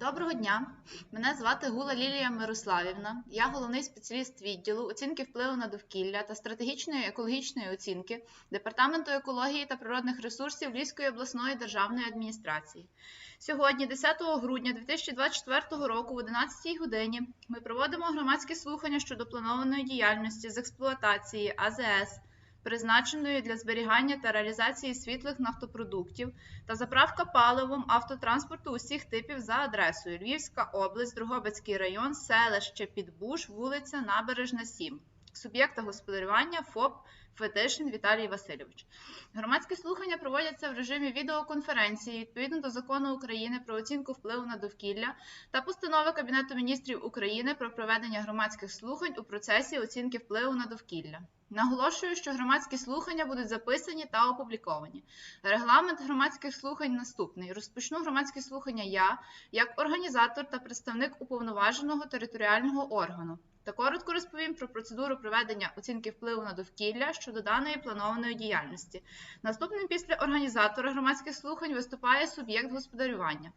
Доброго дня! Мене звати Гула Лілія Мирославівна. Я головний спеціаліст відділу оцінки впливу на довкілля та стратегічної екологічної оцінки Департаменту екології та природних ресурсів Львівської обласної державної адміністрації. Сьогодні, 10 грудня 2024 року, в 11 годині, ми проводимо громадські слухання щодо планованої діяльності з експлуатації АЗС, призначеної для зберігання та реалізації світлих нафтопродуктів та заправка паливом автотранспорту усіх типів за адресою Львівська область, Другобицький район, селище Підбуш, вулиця Набережна 7. Суб'єкта господарювання ФОП Фетишин Віталій Васильович. Громадські слухання проводяться в режимі відеоконференції відповідно до закону України про оцінку впливу на довкілля та постанови Кабінету міністрів України про проведення громадських слухань у процесі оцінки впливу на довкілля. Наголошую, що громадські слухання будуть записані та опубліковані. Регламент громадських слухань наступний. Розпочну громадські слухання я, як організатор та представник уповноваженого територіального органу. Та коротко розповім про процедуру проведення оцінки впливу на довкілля щодо даної планованої діяльності. Наступним після організатора громадських слухань виступає суб'єкт господарювання.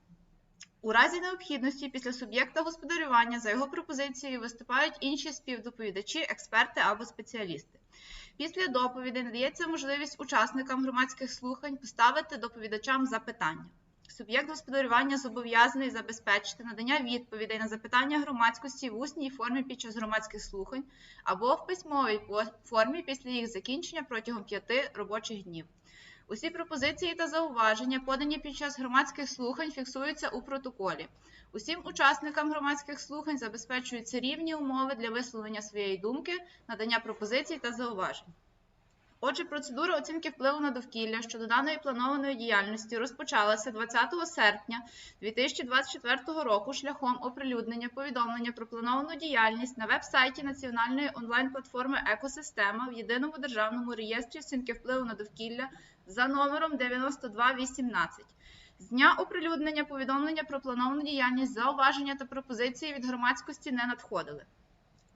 У разі необхідності після суб'єкта господарювання за його пропозицією виступають інші співдоповідачі, експерти або спеціалісти. Після доповідей надається можливість учасникам громадських слухань поставити доповідачам запитання. Суб'єкт господарювання зобов'язаний забезпечити надання відповідей на запитання громадськості в усній формі під час громадських слухань або в письмовій формі після їх закінчення протягом п'яти робочих днів. Усі пропозиції та зауваження, подані під час громадських слухань, фіксуються у протоколі. Усім учасникам громадських слухань забезпечуються рівні умови для висловлення своєї думки, надання пропозицій та зауважень. Отже, процедура оцінки впливу на довкілля щодо даної планованої діяльності розпочалася 20 серпня 2024 року шляхом оприлюднення повідомлення про плановану діяльність на веб-сайті національної онлайн-платформи Екосистема в єдиному державному реєстрі оцінки впливу на довкілля за номером 9218. З дня оприлюднення повідомлення про плановану діяльність зауваження та пропозиції від громадськості не надходили.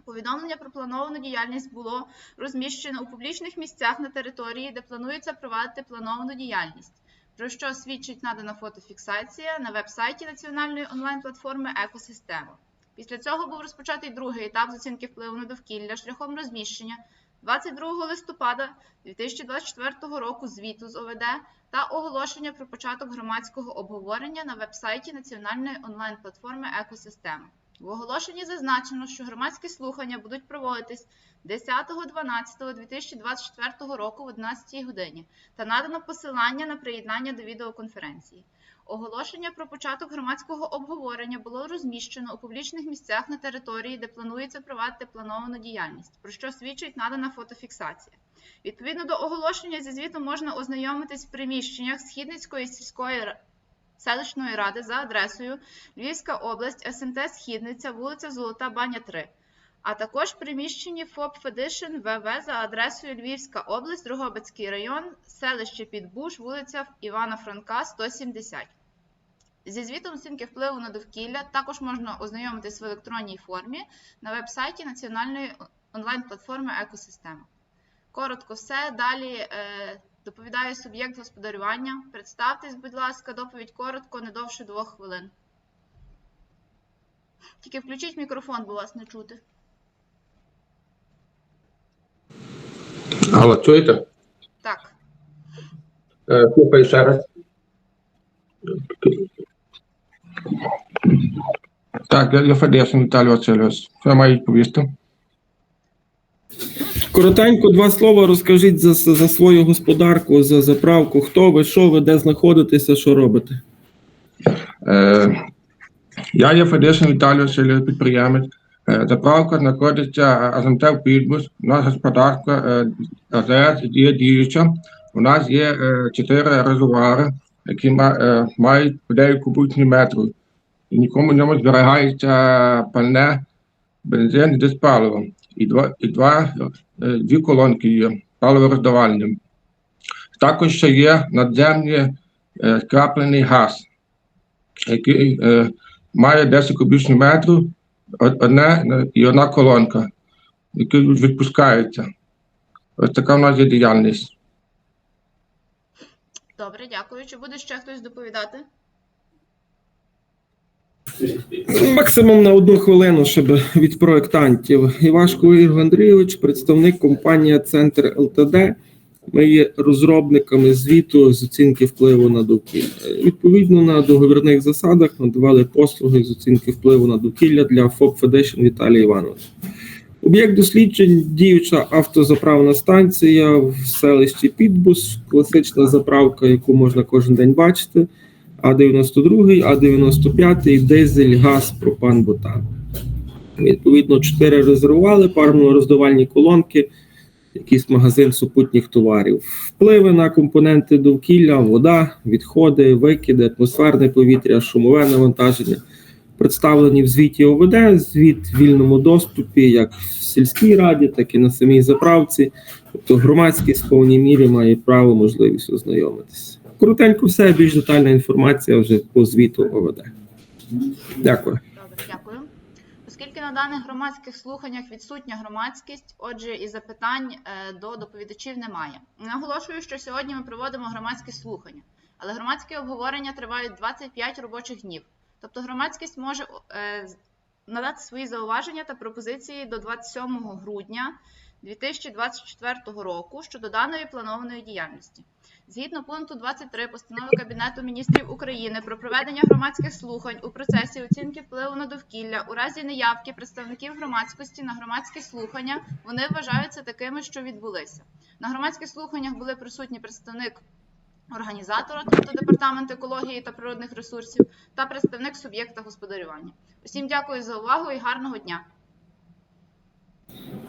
Повідомлення про плановану діяльність було розміщено у публічних місцях на території, де планується провадити плановану діяльність, про що свідчить надана фотофіксація на веб-сайті національної онлайн-платформи Екосистема. Після цього був розпочатий другий етап з оцінки впливу на довкілля шляхом розміщення 22 листопада 2024 року звіту з ОВД та оголошення про початок громадського обговорення на веб-сайті національної онлайн-платформи Екосистема. В оголошенні зазначено, що громадські слухання будуть проводитись 10.12.2024 року в 11 годині та надано посилання на приєднання до відеоконференції. Оголошення про початок громадського обговорення було розміщено у публічних місцях на території, де планується провадити плановану діяльність, про що свідчить надана фотофіксація. Відповідно до оголошення зі звітом можна ознайомитись в приміщеннях Східницької сільської ра- селищної ради за адресою Львівська область, СМТ Східниця, вулиця Золота Баня 3, а також приміщенні ФОП Федишин ВВ за адресою Львівська область, Дрогобицький район, селище Підбуш, вулиця Івана Франка, 170. Зі звітом оцінки впливу на довкілля також можна ознайомитись в електронній формі на веб-сайті національної онлайн-платформи Екосистема. Коротко все. Далі е, доповідає суб'єкт господарювання. Представтесь, будь ласка, доповідь коротко, не довше двох хвилин. Тільки включіть мікрофон, бо вас не чути. Алло, чуєте? Так, Е, Слухай ще раз. Так, я, я Федешин Віталій Васильович. Що я маю відповісти? Коротенько два слова розкажіть за, за свою господарку, за заправку. Хто ви, що ви, де знаходитеся, що робите? Е, я є Федешин Віталій Васильович, підприємець. Е, заправка знаходиться АЗМТ в Підбус. У нас господарка е, АЗС є діюча. У нас є е, чотири резервуари, які ма, е, мають 9 кубічних метрів. І нікому в ньому зберігається пальне, бензин і диспаливо. І два, і два, е, дві колонки є паливороздавальні. Також ще є надземний е, скраплений газ, який е, має 10 кубічних метрів, од- одне і одна колонка, які відпускаються. Ось така в нас є діяльність. добре, дякую. Чи буде ще хтось доповідати? Максимум на одну хвилину, щоб від проєктантів. Івашко Ігор Андрійович, представник компанії Центр ЛТД. Ми є розробниками звіту з оцінки впливу на довкілля. Відповідно на договірних засадах надавали послуги з оцінки впливу на довкілля для ФОП Федешн Віталія Івановича. Об'єкт досліджень діюча автозаправна станція в селищі Підбус, класична заправка, яку можна кожен день бачити. А92, А95, дизель, газ, пропан, бутан. Відповідно, чотири резервуали, парно-роздавальні колонки, якийсь магазин супутніх товарів. Впливи на компоненти довкілля, вода, відходи, викиди, атмосферне повітря, шумове навантаження. Представлені в звіті ОВД, звіт в вільному доступі, як в сільській раді, так і на самій заправці. Тобто громадськість в повній мірі має право можливість ознайомитися. Коротенько все, більш детальна інформація вже по звіту ОВД. Дякую. Добре, дякую. Оскільки на даних громадських слуханнях відсутня громадськість, отже, і запитань е, до доповідачів немає. Наголошую, що сьогодні ми проводимо громадські слухання, але громадські обговорення тривають 25 робочих днів. Тобто громадськість може е, надати свої зауваження та пропозиції до 27 грудня 2024 року щодо даної планованої діяльності. Згідно пункту 23 постанови Кабінету міністрів України про проведення громадських слухань у процесі оцінки впливу на довкілля у разі неявки представників громадськості на громадські слухання, вони вважаються такими, що відбулися. На громадських слуханнях були присутні представник організатора, тобто департамент екології та природних ресурсів, та представник суб'єкта господарювання. Усім дякую за увагу і гарного дня.